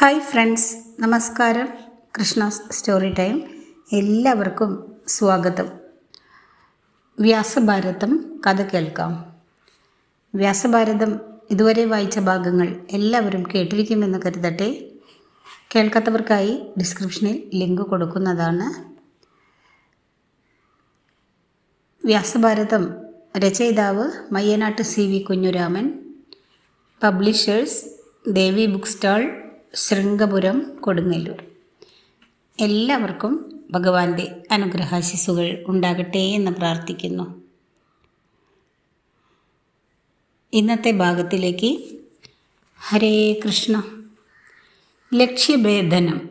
Hi friends നമസ്കാരം. Krishna story time. എല്ലാവർക്കും സ്വാഗതം. വ്യാസഭാരതം കഥ കേൾക്കാം. വ്യാസഭാരതം ഇതുവരെ വായിച്ച ഭാഗങ്ങൾ എല്ലാവരും കേട്ടിരിക്കുമെന്ന് കരുതട്ടെ. കേൾക്കാത്തവർക്കായി ഡിസ്ക്രിപ്ഷനിൽ ലിങ്ക് കൊടുക്കുന്നതാണ്. വ്യാസഭാരതം രചയിതാവ് Mayyanad C V Kunjuraman. Publishers Devi book stall Sringapuram Kodungallur. എല്ലാവർക്കും ഭഗവാന്റെ അനുഗ്രഹാശിസുകൾ ഉണ്ടാകട്ടെ എന്ന് പ്രാർത്ഥിക്കുന്നു. ഇന്നത്തെ ഭാഗത്തിലേക്ക് ഹരേ കൃഷ്ണ. ലക്ഷ്യഭേദനം.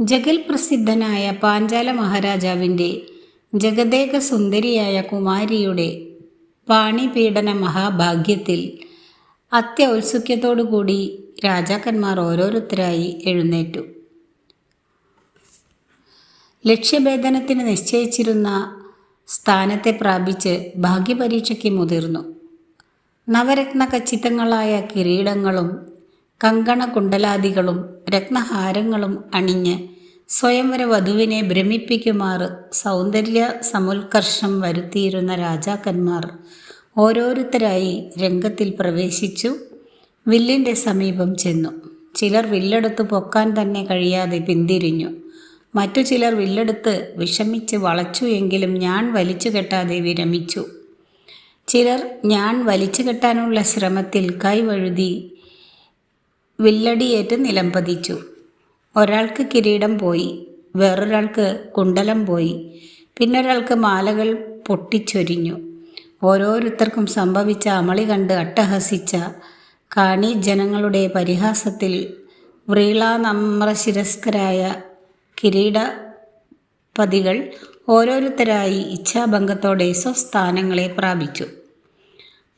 ജഗൽ പ്രസിദ്ധനായ പാഞ്ചാല മഹാരാജാവിന്റെ ജഗദേക സുന്ദരിയായ കുമാരിയുടെ പാണിപീഡന മഹാഭാഗ്യത്തിൽ അത്യൗത്സുക്യത്തോടുകൂടി രാജാക്കന്മാർ ഓരോരുത്തരായി എഴുന്നേറ്റു. ലക്ഷ്യഭേദനത്തിന് നിശ്ചയിച്ചിരുന്ന സ്ഥാനത്തെ പ്രാപിച്ച് ഭാഗ്യപരീക്ഷയ്ക്ക് മുതിർന്നു. നവരത്ന കച്ചിതങ്ങളായ കിരീടങ്ങളും കങ്കണ കുണ്ടലാദികളും രത്നഹാരങ്ങളും അണിഞ്ഞ് സ്വയംവര വധുവിനെ ഭ്രമിപ്പിക്കുമാർ സൗന്ദര്യ സമുൽക്കർഷം വരുത്തിയിരുന്ന രാജാക്കന്മാർ ഓരോരുത്തരായി രംഗത്തിൽ പ്രവേശിച്ചു. വില്ലിന്റെ സമീപം ചെന്നു. ചിലർ വില്ലെടുത്ത് പൊക്കാൻ തന്നെ കഴിയാതെ പിന്തിരിഞ്ഞു. മറ്റു ചിലർ വില്ലെടുത്ത് വിഷമിച്ച് വളച്ചു എങ്കിലും ഞാൻ വലിച്ചു കെട്ടാതെ വിരമിച്ചു. ചിലർ ഞാൻ വലിച്ചു കെട്ടാനുള്ള ശ്രമത്തിൽ കൈവഴുതി വില്ലടിയേറ്റ് നിലംപതിച്ചു ഒരാൾക്ക് കിരീടം പോയി വേറൊരാൾക്ക് കുണ്ടലം പോയി പിന്നൊരാൾക്ക് മാലകൾ പൊട്ടിച്ചൊരിഞ്ഞു. ഓരോരുത്തർക്കും സംഭവിച്ച അമളി കണ്ട് അട്ടഹസിച്ച കാണി ജനങ്ങളുടെ പരിഹാസത്തിൽ വ്രീളാനമ്രശിരസ്കരായ കിരീടപതികൾ ഓരോരുത്തരായി ഇച്ഛാഭംഗത്തോടെ സ്വസ്ഥാനങ്ങളെ പ്രാപിച്ചു.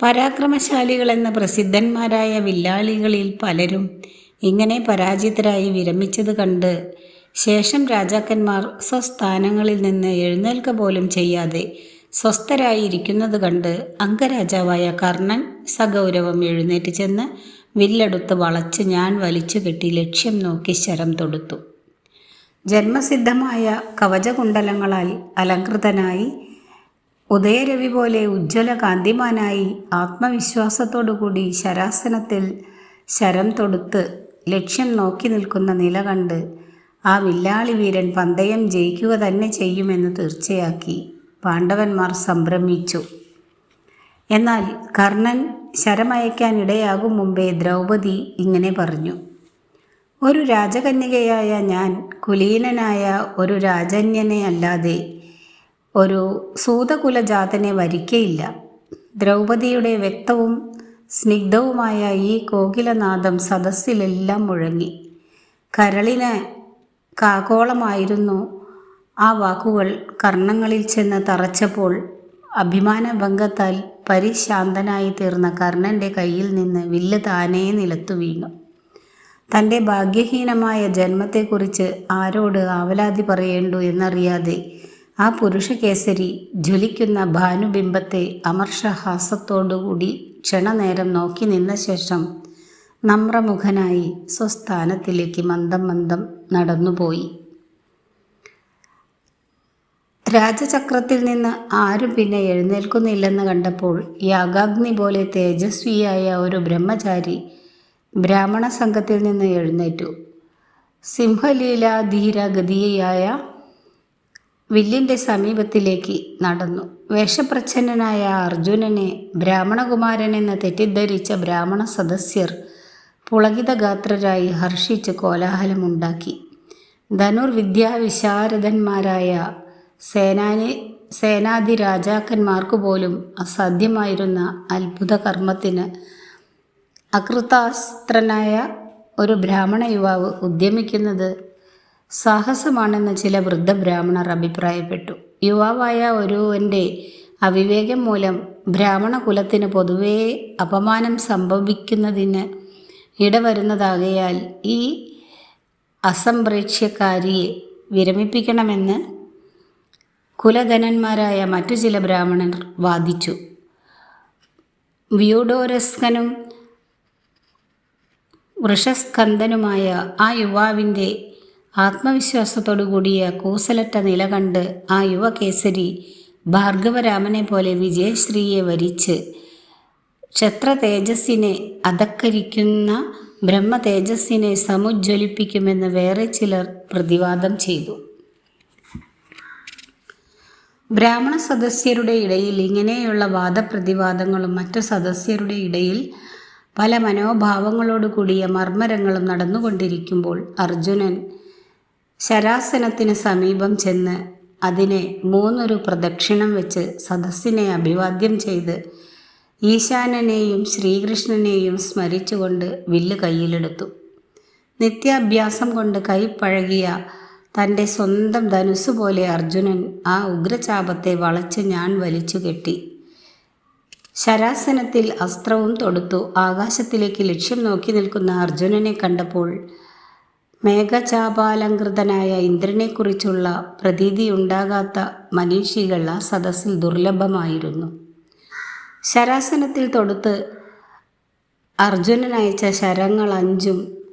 പരാക്രമശാലികളെന്ന പ്രസിദ്ധന്മാരായ വില്ലാളികളിൽ പലരും ഇങ്ങനെ പരാജിതരായി വിരമിച്ചത് കണ്ട് ശേഷം രാജാക്കന്മാർ സ്വസ്ഥാനങ്ങളിൽ നിന്ന് എഴുന്നേൽക്ക പോലും ചെയ്യാതെ സ്വസ്ഥരായിരിക്കുന്നത് കണ്ട് അംഗരാജാവായ കർണൻ സഗൗരവം എഴുന്നേറ്റ് ചെന്ന് വില്ലെടുത്ത് വളച്ച് ഞാൻ വലിച്ചു കെട്ടി ലക്ഷ്യം നോക്കി ശരം തൊടുത്തു. ജന്മസിദ്ധമായ കവചകുണ്ടലങ്ങളാൽ അലങ്കൃതനായി ഉദയരവി പോലെ ഉജ്ജ്വല കാന്തിമാനായി ആത്മവിശ്വാസത്തോടുകൂടി ശരാസനത്തിൽ ശരം തൊടുത്ത് ലക്ഷ്യം നോക്കി നിൽക്കുന്ന നില കണ്ട് ആ വില്ലാളി വീരൻ പന്തയം ജയിക്കുക തന്നെ ചെയ്യുമെന്ന് തീർച്ചയാക്കി. പാണ്ഡവന്മാർ സംഭ്രമിച്ചു. എന്നാൽ കർണൻ ശരമയക്കാൻ ഇടയാകും മുമ്പേ ദ്രൗപദി ഇങ്ങനെ പറഞ്ഞു ഒരു രാജകന്യകയായ ഞാൻ കുലീനനായ ഒരു രാജന്യനെ അല്ലാതെ ഒരു സൂതകുലജാതനെ വരിക്കയില്ല. ദ്രൗപദിയുടെ വ്യക്തവും സ്നിഗ്ധവുമായ ഈ കോകിലനാദം സദസ്സിലെല്ലാം മുഴങ്ങി. കരളിന് കാകോളമായിരുന്നു ആ വാക്കുകൾ കർണങ്ങളിൽ ചെന്ന് തറച്ചപ്പോൾ അഭിമാനഭംഗത്താൽ പരിശാന്തനായി തീർന്ന കർണന്റെ കയ്യിൽ നിന്ന് വില്ല് താനേ നിലത്തു വീണു. തന്റെ ഭാഗ്യഹീനമായ ജന്മത്തെക്കുറിച്ച് ആരോട് ആവലാതി പറയേണ്ടു എന്നറിയാതെ ആ പുരുഷകേസരി ജ്വലിക്കുന്ന ഭാനുബിംബത്തെ അമർഷഹാസത്തോടുകൂടി ക്ഷണനേരം നോക്കി നിന്ന ശേഷം നമ്രമുഖനായി സ്വസ്ഥാനത്തിലേക്ക് മന്ദം മന്ദം നടന്നുപോയി. രാജചക്രത്തിൽ നിന്ന് ആരും പിന്നെ എഴുന്നേൽക്കുന്നില്ലെന്ന് കണ്ടപ്പോൾ യാഗാഗ്നി പോലെ തേജസ്വിയായ ഒരു ബ്രഹ്മചാരി ബ്രാഹ്മണ സംഘത്തിൽ നിന്ന് എഴുന്നേറ്റു. സിംഹലീലാധീരഗതിയായ വില്ലിന്റെ സമീപത്തിലേക്ക് നടന്നു. വേഷപ്രച്ഛന്നനായ അർജുനനെ ബ്രാഹ്മണകുമാരനെന്ന് തെറ്റിദ്ധരിച്ച ബ്രാഹ്മണ സദസ്യർ പുളകിതഗാത്രരായി ഹർഷിച്ച് കോലാഹലമുണ്ടാക്കി. ധനുർവിദ്യാവിശാരദന്മാരായ സേനാനി സേനാധിരാജാക്കന്മാർക്ക് പോലും അസാധ്യമായിരുന്ന അത്ഭുത കർമ്മത്തിന് അകൃതാസ്ത്രനായ ഒരു ബ്രാഹ്മണ യുവാവ് ഉദ്യമിക്കുന്നത് സാഹസമാണെന്ന് ചില വൃദ്ധ ബ്രാഹ്മണർ അഭിപ്രായപ്പെട്ടു. യുവാവായ ഒരുവന്റെ അവിവേകം മൂലം ബ്രാഹ്മണ കുലത്തിന് പൊതുവേ അപമാനം സംഭവിക്കുന്നതിന് ഇടവരുന്നതാകയാൽ ഈ അസംപ്രേക്ഷ്യക്കാരിയെ വിരമിപ്പിക്കണമെന്ന് കുലധനന്മാരായ മറ്റു ചില ബ്രാഹ്മണർ വാദിച്ചു. വ്യൂഡോരസ്കനും വൃഷസ്കന്ധനുമായ ആ യുവാവിന്റെ ആത്മവിശ്വാസത്തോടു കൂടിയ കൂസലറ്റ നില കണ്ട് ആ യുവകേസരി ഭാർഗവരാമനെ പോലെ വിജയശ്രീയെ വരിച്ച് ക്ഷത്ര തേജസ്സിനെ അധക്കരിക്കുന്ന ബ്രഹ്മ തേജസ്സിനെ സമുജ്വലിപ്പിക്കുമെന്ന് വേറെ ചിലർ പ്രതിവാദം ചെയ്തു. ബ്രാഹ്മണ സദസ്യരുടെ ഇടയിൽ ഇങ്ങനെയുള്ള വാദപ്രതിവാദങ്ങളും മറ്റു സദസ്യരുടെ ഇടയിൽ പല മനോഭാവങ്ങളോട് കൂടിയ മർമ്മരങ്ങളും നടന്നുകൊണ്ടിരിക്കുമ്പോൾ അർജുനൻ ശരാസനത്തിന് സമീപം ചെന്ന് അതിനെ മൂന്നൊരു പ്രദക്ഷിണം വെച്ച് സദസ്സിനെ അഭിവാദ്യം ചെയ്ത് ഈശാനനെയും ശ്രീകൃഷ്ണനെയും സ്മരിച്ചുകൊണ്ട് വില്ല് കയ്യിലെടുത്തു. നിത്യാഭ്യാസം കൊണ്ട് കൈ പഴകിയ തന്റെ സ്വന്തം ധനുസ് പോലെ അർജുനൻ ആ ഉഗ്രചാപത്തെ വളച്ച് ഞാൻ വലിച്ചു കെട്ടി. ശരാസനത്തിൽ അസ്ത്രവും തൊടുത്തു. ആകാശത്തിലേക്ക് ലക്ഷ്യം നോക്കി നിൽക്കുന്ന അർജുനനെ കണ്ടപ്പോൾ മേഘചാപാലങ്കൃതനായ ഇന്ദ്രനെക്കുറിച്ചുള്ള പ്രതീതിയുണ്ടാകാത്ത മനീഷികൾ ആ സദസ്സിൽ ദുർലഭമായിരുന്നു. ശരാസനത്തിൽ തൊടുത്ത് അർജുനൻ അയച്ച ശരങ്ങൾ അഞ്ചും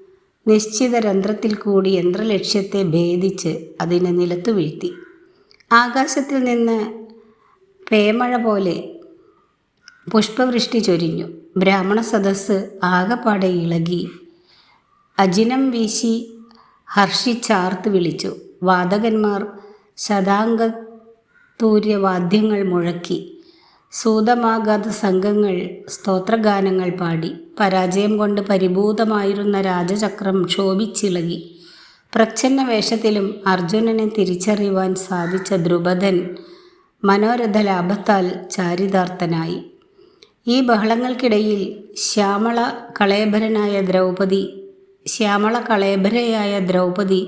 നിശ്ചിത രന്ധ്രത്തിൽ കൂടി യന്ത്രലക്ഷ്യത്തെ ഭേദിച്ച് അതിനെ നിലത്തു വീഴ്ത്തി. ആകാശത്തിൽ നിന്ന് പേമഴ പോലെ പുഷ്പവൃഷ്ടി ചൊരിഞ്ഞു. ബ്രാഹ്മണ സദസ്സ് ആകപ്പാടെ ഇളകി. അജിനം വീശി ഹർഷിച്ചാർത്ത് വിളിച്ചു. വാദകന്മാർ ശതാംഗതൂര്യവാദ്യങ്ങൾ മുഴക്കി. സൂതമാകാത്ത സംഘങ്ങൾ സ്തോത്രഗാനങ്ങൾ പാടി. പരാജയം കൊണ്ട് പരിഭൂതമായിരുന്ന രാജചക്രം ക്ഷോഭിച്ചിളകി. പ്രച്ഛന്ന വേഷത്തിലും അർജുനനെ തിരിച്ചറിയുവാൻ സാധിച്ച ദ്രുപദൻ മനോരഥ ലാഭത്താൽ ചാരിതാർത്ഥനായി. ഈ ബഹളങ്ങൾക്കിടയിൽ ശ്യാമള കളേബരനായ ദ്രൗപദി ശ്യാമള കളേബരയായ ദ്രൗപദി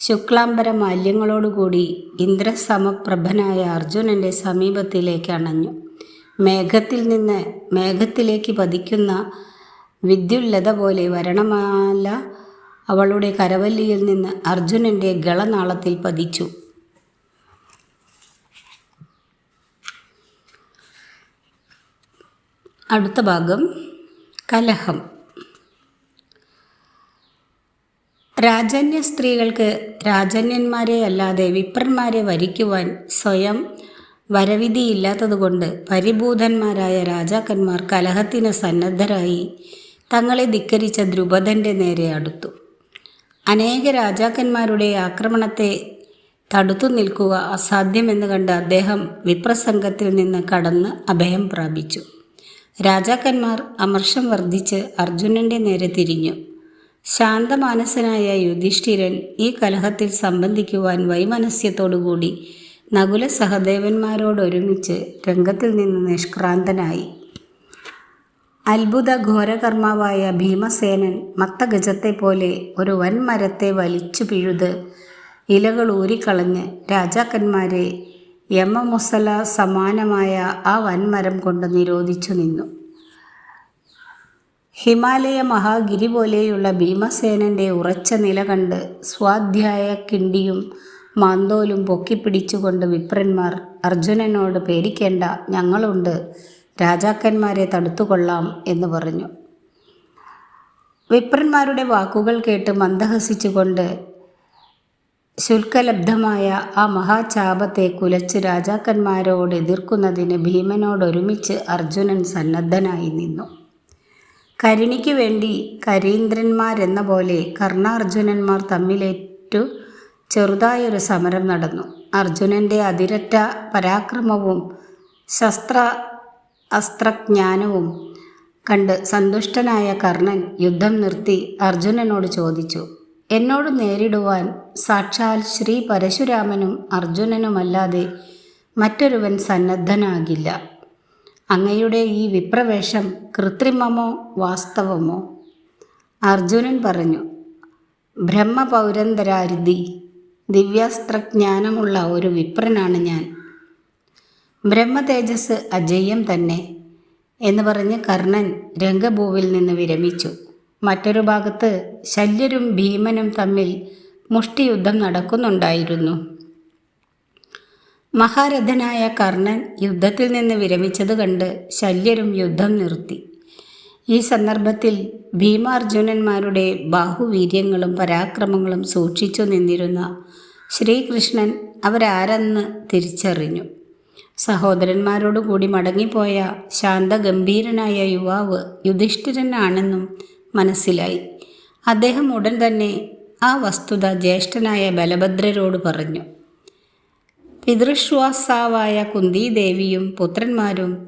ശുക്ലാംബര മാല്യങ്ങളോടുകൂടി ഇന്ദ്രസമപ്രഭനായ അർജുനന്റെ സമീപത്തിലേക്ക് അണഞ്ഞു. മേഘത്തിൽ നിന്ന് മേഘത്തിലേക്ക് പതിക്കുന്ന വിദ്യുല്ലത പോലെ വരണമാല അവളുടെ കരവല്ലിയിൽ നിന്ന് അർജുനന്റെ ഗളനാളത്തിൽ പതിച്ചു. അടുത്ത ഭാഗം കലഹം. രാജന്യ സ്ത്രീകൾക്ക് രാജന്യന്മാരെ അല്ലാതെ വിപ്രന്മാരെ വരിക്കുവാൻ സ്വയം വരവിധിയില്ലാത്തതുകൊണ്ട് പരിഭൂതന്മാരായ രാജാക്കന്മാർ കലഹത്തിന് സന്നദ്ധരായി തങ്ങളെ ധിക്കരിച്ച ദ്രുപദന്റെ നേരെ അടുത്തു. അനേക രാജാക്കന്മാരുടെ ആക്രമണത്തെ തടുത്തു നിൽക്കുക അസാധ്യമെന്ന് കണ്ട് അദ്ദേഹം വിപ്രസംഗത്തിൽ നിന്ന് കടന്ന് അഭയം പ്രാപിച്ചു. രാജാക്കന്മാർ അമർഷം വർദ്ധിച്ച് അർജുനന്റെ നേരെ തിരിഞ്ഞു. ശാന്തമാനസനായ യുധിഷ്ഠിരൻ ഈ കലഹത്തിൽ സംബന്ധിക്കുവാൻ വൈമനസ്യത്തോടുകൂടി നകുല സഹദേവന്മാരോടൊരുമിച്ച് രംഗത്തിൽ നിന്ന് നിഷ്ക്രാന്തനായി. അത്ഭുത ഘോരകർമാവായ ഭീമസേനൻ മത്തഗജത്തെ പോലെ ഒരു വൻമരത്തെ വലിച്ചു പിഴുത് ഇലകൾ ഊരിക്കളഞ്ഞ് രാജാക്കന്മാരെ യമമുസല സമാനമായ ആ വൻമരം കൊണ്ട് നിരോധിച്ചു നിന്നു. ഹിമാലയ മഹാഗിരി പോലെയുള്ള ഭീമസേനന്റെ ഉറച്ച നില കണ്ട് സ്വാധ്യായ കിണ്ടിയും മാന്തോലും പൊക്കിപ്പിടിച്ചുകൊണ്ട് വിപ്രന്മാർ അർജുനനോട് പേടിക്കേണ്ട ഞങ്ങളുണ്ട്. രാജാക്കന്മാരെ തടുത്തുകൊള്ളാം എന്ന് പറഞ്ഞു. വിപ്രന്മാരുടെ വാക്കുകൾ കേട്ട് മന്ദഹസിച്ചുകൊണ്ട് ശുൽക്കലബ്ധമായ ആ മഹാചാപത്തെ കുലച്ച് രാജാക്കന്മാരോട് എതിർക്കുന്നതിന് ഭീമനോടൊരുമിച്ച് അർജുനൻ സന്നദ്ധനായി നിന്നു. കരിണിക്ക് വേണ്ടി കരീന്ദ്രന്മാരെന്ന പോലെ കർണാർജുനന്മാർ തമ്മിലേറ്റു ചെറുതായൊരു സമരം നടന്നു. അർജുനന്റെ അതിരറ്റ പരാക്രമവും ശസ്ത്ര അസ്ത്രജ്ഞാനവും കണ്ട് സന്തുഷ്ടനായ കർണൻ യുദ്ധം നിർത്തി അർജുനനോട് ചോദിച്ചു എന്നോട് നേരിടുവാൻ സാക്ഷാൽ ശ്രീ പരശുരാമനും അർജുനനുമല്ലാതെ മറ്റൊരുവൻ സന്നദ്ധനാകില്ല. അങ്ങയുടെ ഈ വിപ്രവേഷം കൃത്രിമമോ വാസ്തവമോ? അർജുനൻ പറഞ്ഞു ബ്രഹ്മപൗരന്തരാരുതി ദിവ്യാസ്ത്രജ്ഞാനമുള്ള ഒരു വിപ്രനാണ് ഞാൻ. ബ്രഹ്മതേജസ് അജയ്യം തന്നെ എന്ന് പറഞ്ഞ് കർണൻ രംഗഭൂവിൽ നിന്ന് വിരമിച്ചു. മറ്റൊരു ഭാഗത്ത് ശല്യരും ഭീമനും തമ്മിൽ മുഷ്ടിയുദ്ധം നടക്കുന്നുണ്ടായിരുന്നു. മഹാരഥനായ കർണൻ യുദ്ധത്തിൽ നിന്ന് വിരമിച്ചത് കണ്ട് ശല്യരും യുദ്ധം നിർത്തി. ഈ സന്ദർഭത്തിൽ ഭീമാർജുനന്മാരുടെ ബാഹുവീര്യങ്ങളും പരാക്രമങ്ങളും സൂക്ഷിച്ചു നിന്നിരുന്ന ശ്രീകൃഷ്ണൻ അവരാരെന്ന് തിരിച്ചറിഞ്ഞു. സഹോദരന്മാരോടുകൂടി മടങ്ങിപ്പോയ ശാന്തഗംഭീരനായ യുവാവ് യുധിഷ്ഠിരനാണെന്നും മനസ്സിലായി. അദ്ദേഹം ഉടൻ തന്നെ ആ വസ്തുത ജ്യേഷ്ഠനായ ബലഭദ്രരോട് പറഞ്ഞു. പിതൃശ്വാസാവായ കുന്തിദേവിയും പുത്രന്മാരും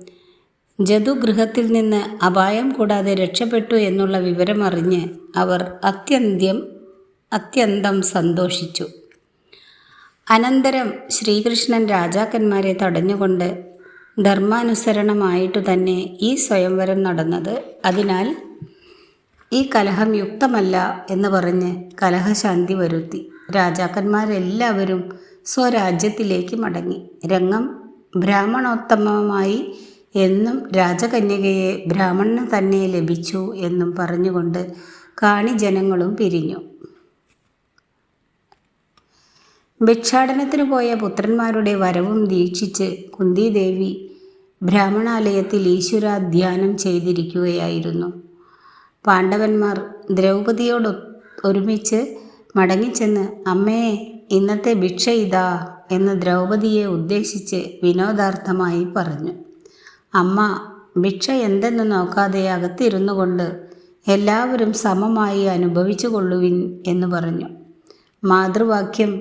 ജതുഗൃഹത്തിൽ നിന്ന് അപായം കൂടാതെ രക്ഷപ്പെട്ടു എന്നുള്ള വിവരമറിഞ്ഞ് അവർ അത്യന്തം അത്യന്തം സന്തോഷിച്ചു. അനന്തരം ശ്രീകൃഷ്ണൻ രാജാക്കന്മാരെ തടഞ്ഞുകൊണ്ട് ധർമാനുസരണമായിട്ടു തന്നെ ഈ സ്വയംവരം നടന്നത്. അതിനാൽ ഈ കലഹം യുക്തമല്ല എന്ന് പറഞ്ഞ് കലഹശാന്തി വരുത്തി. രാജാക്കന്മാരെല്ലാവരും സ്വരാജ്യത്തിലേക്ക് മടങ്ങി. രംഗം ബ്രാഹ്മണോത്തമമായി എന്നും രാജകന്യകയെ ബ്രാഹ്മണന് തന്നെ ലഭിച്ചു എന്നും പറഞ്ഞുകൊണ്ട് കാണി ജനങ്ങളും പിരിഞ്ഞു. ഭിക്ഷാടനത്തിന് പോയ പുത്രന്മാരുടെ വരവും ദീക്ഷിച്ച് കുന്തിദേവി ബ്രാഹ്മണാലയത്തിൽ ഈശ്വരാധ്യാനം ചെയ്തിരിക്കുകയായിരുന്നു. പാണ്ഡവന്മാർ ദ്രൗപതിയോട് ഒരുമിച്ച് മടങ്ങിച്ചെന്ന് അമ്മേ ഇന്നത്തെ ഭിക്ഷ ഇതാ എന്ന് ദ്രൗപതിയെ ഉദ്ദേശിച്ച് വിനോദാർത്ഥമായി പറഞ്ഞു. അമ്മ ഭിക്ഷ എന്തെന്ന് നോക്കാതെ അകത്തിരുന്നു കൊണ്ട് എല്ലാവരും സമമായി അനുഭവിച്ചു കൊള്ളുവിൻ എന്ന് പറഞ്ഞു. മാതൃവാക്യം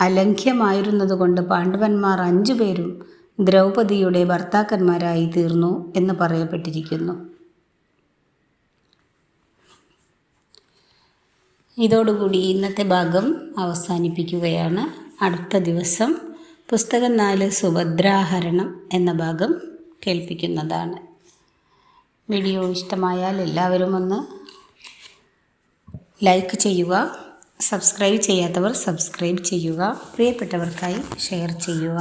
അലംഘ്യമായിരുന്നതുകൊണ്ട് പാണ്ഡവന്മാർ അഞ്ചു പേരും ദ്രൗപദിയുടെ ഭർത്താക്കന്മാരായി തീർന്നു എന്ന് പറയപ്പെട്ടിരിക്കുന്നു. ഇതോടുകൂടി ഇന്നത്തെ ഭാഗം അവസാനിപ്പിക്കുകയാണ്. അടുത്ത ദിവസം പുസ്തകം നാല് സുഭദ്രാഹരണം എന്ന ഭാഗം കേൾപ്പിക്കുന്നതാണ്. വീഡിയോ ഇഷ്ടമായാൽ എല്ലാവരും ഒന്ന് ലൈക്ക് ചെയ്യുക സബ്സ്ക്രൈബ് ചെയ്യാത്തവർ സബ്സ്ക്രൈബ് ചെയ്യുക പ്രിയപ്പെട്ടവർക്കായി ഷെയർ ചെയ്യുക.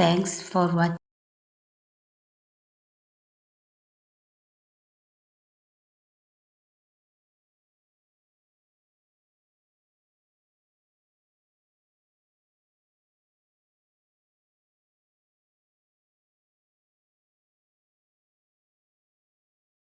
Thanks for watch